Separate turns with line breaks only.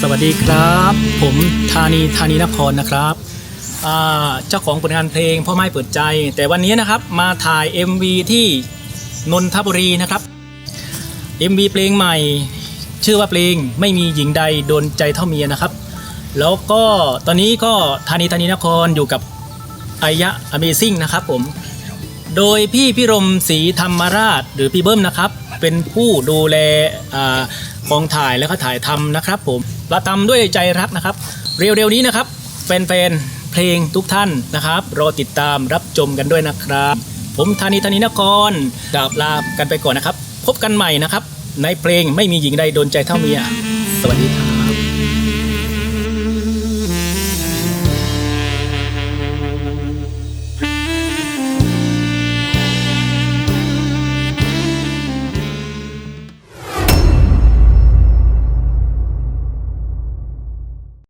สวัสดีครับ ผมธานีธานีนครนะครับเจ้าของผลงานเพลงพ่อไม้เปิดใจ แต่วันนี้นะครับมาถ่าย MV ที่นนทบุรีนะครับ MV เพลงใหม่ ชื่อว่าเพลงไม่มีหญิงใดโดนใจเท่าเมียนะครับ แล้วก็ตอนนี้ก็ธานีธานีนครอยู่กับอายะ Amazing นะครับผม โดยพี่พิรมศรีธรรมราช หรือพี่เบิ้มนะครับ เป็นผู้ดูแลกองถ่ายแล้วก็ถ่ายทำนะครับ ผมประทำด้วยใจรักนะครับ เร็วๆนี้นะครับแฟนๆเพลงทุกท่านนะครับรอติดตามรับชมกันด้วยนะครับ ผมธานีธานีนครกราบลากันไปก่อนนะครับ พบกันใหม่นะครับ ในเพลงไม่มีหญิงใดโดนใจเท่าเมีย สวัสดีครับ